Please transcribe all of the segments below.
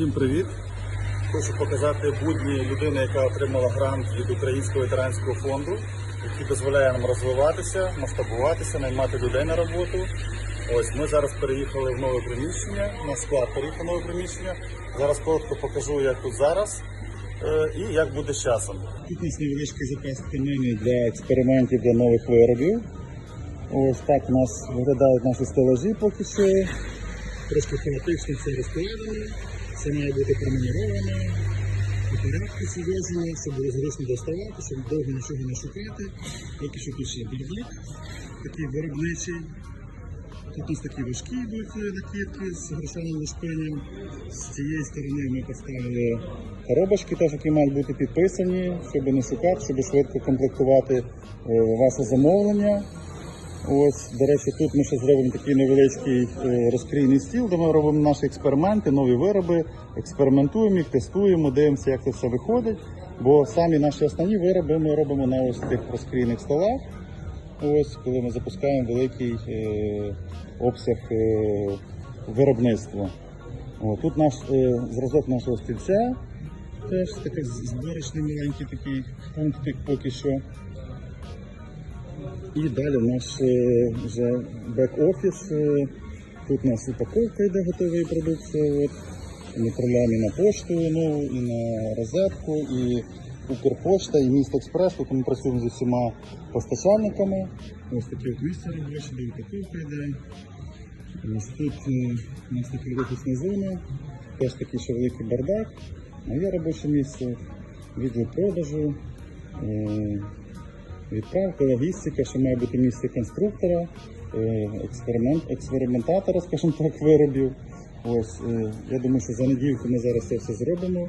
Всім привіт! Хочу показати будні людини, яка отримала грант від Українського ветеранського фонду, який дозволяє нам розвиватися, масштабуватися, наймати людей на роботу. Ось ми зараз переїхали в нове приміщення, на склад переїхав нове приміщення. Зараз коротко покажу, як тут зараз е, і як буде з часом. Тут нас невеличкий запас тканини для експериментів для нових виробів. Ось так у нас виглядають наші стелажі поки що. Трошки хаотично все розкладено. Це має бути промініровано, у порядку все зложено, щоб було зручно доставати, щоб довго нічого не шукати. Поки що тут ще бардак, такий виробничий. Тут нас такі важкі йдуть е, накидки з грошаним лишпинням. З цієї сторони ми поставили коробочки, теж, які мають бути підписані, щоб не шукати, щоб швидко комплектувати е, ваше замовлення. Ось, до речі, тут ми ще зробимо такий невеличкий е, розкрійний стіл, де ми робимо наші експерименти, нові вироби, експериментуємо їх, тестуємо, дивимося, як це все виходить. Бо самі наші основні вироби ми робимо на ось цих розкрійних столах. Ось, коли ми запускаємо великий е, обсяг е, виробництва. О, тут наш е, зразок нашого стільця. Теж такий зборочний маленький такий пунктик поки що. І далі в нас е, вже бек-офіс. е, Тут у нас упаковка йде готової продукції. От. Ми відправляємо і на пошту нову, і на розетку, і Укрпошта, і міст Експрес. Тут ми працюємо з усіма постачальниками. Ось таке от місце робоче, де упаковка йде. Ось тут е, у нас така офісна зона, теж такий ще великий бардак. Моє робоче місце, відділ продажу. Е, Відправка, логістика, що має бути місце конструктора, е, експеримент, експериментатора, скажімо так, виробів. Ось, е, я думаю, що за недільку ми зараз це все зробимо,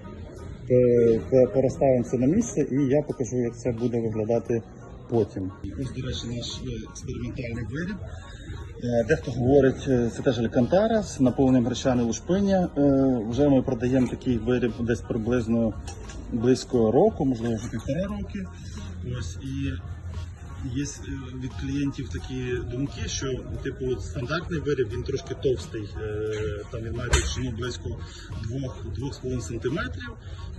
пе- переставимо це на місце і я покажу, як це буде виглядати потім. Ось, до речі, наш е, експериментальний виріб. Е, Дехто говорить, е, це теж алькантара з наповненням гречани лушпиня. Е, Вже ми продаємо такий виріб десь приблизно близько року, можливо, вже півтора роки. Ось і є е, від клієнтів такі думки, що типу стандартний виріб він трошки товстий, е, там він має товщину близько 2-2,5 см.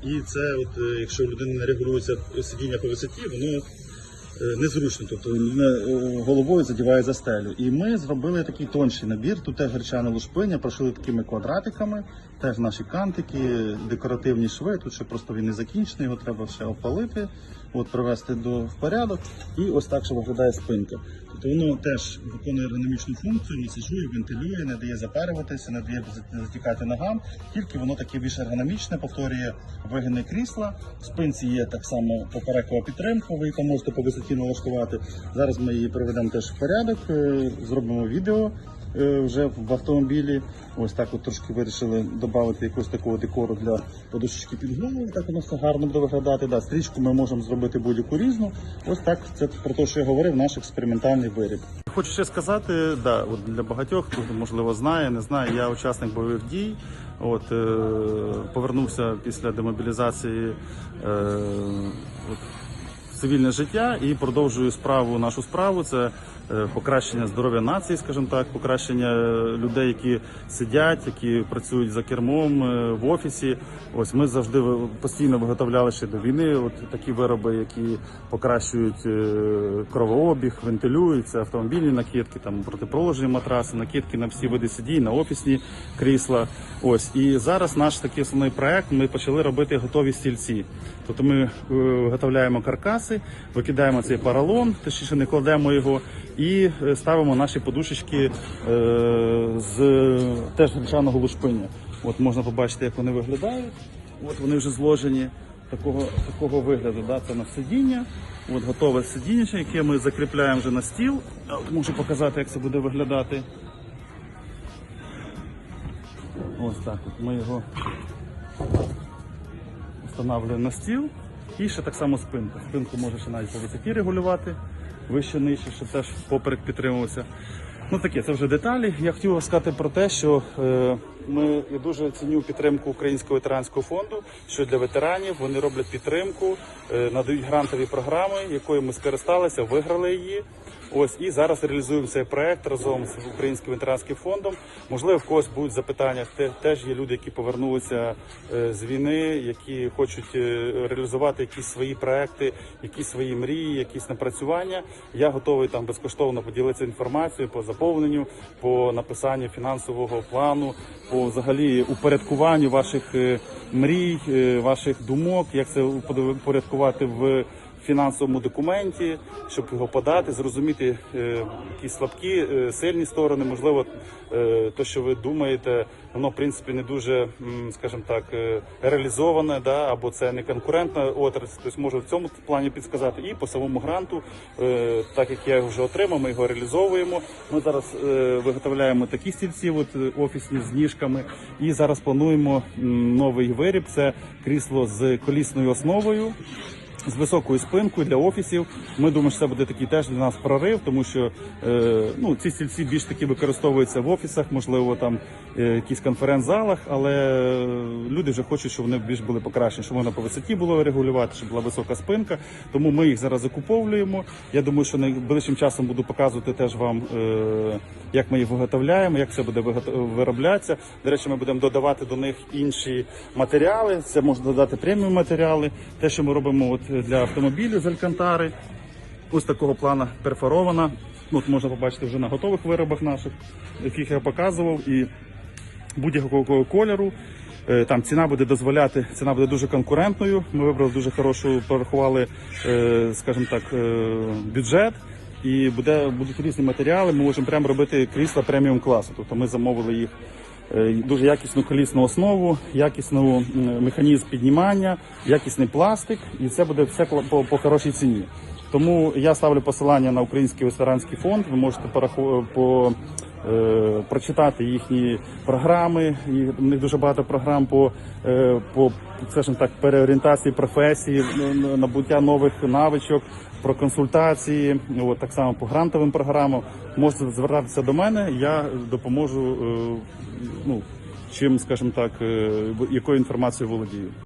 І це, от, е, якщо людина не регулюється сидіння по висоті, воно незручно, тобто е, головою задіває за стелю. І ми зробили такий тонший набір. Тут теж гречане лушпиня, прошили такими квадратиками, теж наші кантики, декоративні шви. Тут ще просто він не закінчений, його треба ще опалити, от привести до в порядок. І ось так що виглядає спинка. Тобто воно теж виконує ергономічну функцію, масажує, вентилює, не дає запарюватися, не дає затікати ногам. Тільки воно таке більш ергономічне, повторює вигини крісла. В спинці є так само поперекова підтримка, ви її можете по висоті налаштувати. Зараз ми її приведемо теж в порядок, е, зробимо відео вже в автомобілі. Ось так от трошки вирішили додати якогось такого декору для подушечки під. Так воно все гарно буде виглядати. Да, стрічку ми можемо зробити будь-яку різну. Ось так це про те, що я говорив, наш експериментальний виріб. Хочу ще сказати, да, от для багатьох, хто можливо знає, не знає, я учасник бойових дій. От е, повернувся після демобілізації. Е, от, цивільне життя і продовжую справу нашу справу. Це е, покращення здоров'я нації, скажімо так, покращення е, людей, які сидять, які працюють за кермом е, в офісі. Ось ми завжди постійно виготовляли ще до війни. От такі вироби, які покращують кровообіг, вентилюють, це автомобільні накидки, там протипроложні матраси, накидки на всі види сидінь, на офісні крісла. Ось і зараз наш такий основний проект. Ми почали робити готові стільці. Тобто ми виготовляємо каркаси, викидаємо цей поролон, точніше не кладемо його, і е, ставимо наші подушечки е, з теж гречаного лушпиня. От можна побачити, як вони виглядають. От вони вже зложені такого, такого вигляду. Да? Це на сидіння. От готове сидіння, яке ми закріпляємо вже на стіл. От можу показати, як це буде виглядати. Ось так. От ми його встановлюємо на стіл. І ще так само спинку. Спинку можеш навіть по висоті регулювати, вище нижче, щоб теж поперек підтримувався. Ну таке, це вже деталі. Я хотів сказати про те, що е, ми дуже ціню підтримку Українського ветеранського фонду, що для ветеранів вони роблять підтримку, е, надають грантові програми, якою ми скористалися, виграли її. Ось і зараз реалізуємо цей проект разом з Українським ветеранським фондом. Можливо, в когось будуть запитання. Те- Теж є люди, які повернулися е, з війни, які хочуть е, реалізувати якісь свої проекти, якісь свої мрії, якісь напрацювання. Я готовий там безкоштовно поділитися інформацією по заповненню, по написанню фінансового плану, по взагалі упорядкуванню ваших е, мрій, е, ваших думок, як це упорядкувати в фінансовому документі, щоб його подати, зрозуміти е, якісь слабкі, е, сильні сторони. Можливо, е, те, що ви думаєте, воно в принципі не дуже, скажімо так, реалізоване, да, або це не конкурентна отрасль. Тобто можу в цьому плані підсказати. І по самому гранту, так як я його вже отримав, ми його реалізовуємо. Ми зараз виготовляємо такі стільці, от офісні з ніжками, і зараз плануємо новий виріб. Це крісло з колісною основою з високою спинкою для офісів. Ми думаємо, що це буде такий теж для нас прорив, тому що е, ну, ці стільці більш таки використовуються в офісах, можливо, там е, якісь конференц-залах, але люди вже хочуть, щоб вони більш були покращені, щоб можна по висоті було регулювати, щоб була висока спинка. Тому ми їх зараз закуповуємо. Я думаю, що найближчим часом буду показувати теж вам, е, як ми їх виготовляємо, як це буде вироблятися. До речі, ми будемо додавати до них інші матеріали. Це можна додати преміум матеріали. Те, що ми робимо от для автомобілів з алькантари. Ось такого плана перфорована. Ну, От можна побачити вже на готових виробах наших, яких я показував. І будь-якого кольору. Е, Там ціна буде дозволяти, ціна буде дуже конкурентною. Ми вибрали дуже хорошу, порахували, е, скажімо так, е, бюджет. І буде, будуть різні матеріали. Ми можемо прямо робити крісла преміум класу. Тобто ми замовили їх дуже якісну колісну основу, якісну механізм піднімання, якісний пластик, і це буде все по, по, хорошій ціні. Тому я ставлю посилання на Український ветеранський фонд. Ви можете пораху- по, е, прочитати їхні програми. І у них дуже багато програм по, е, по скажімо так, переорієнтації професії, набуття нових навичок, про консультації. От, так само по грантовим програмам. Можете звертатися до мене. Я допоможу. е, ну, чим, скажімо так, е, якою інформацією володію.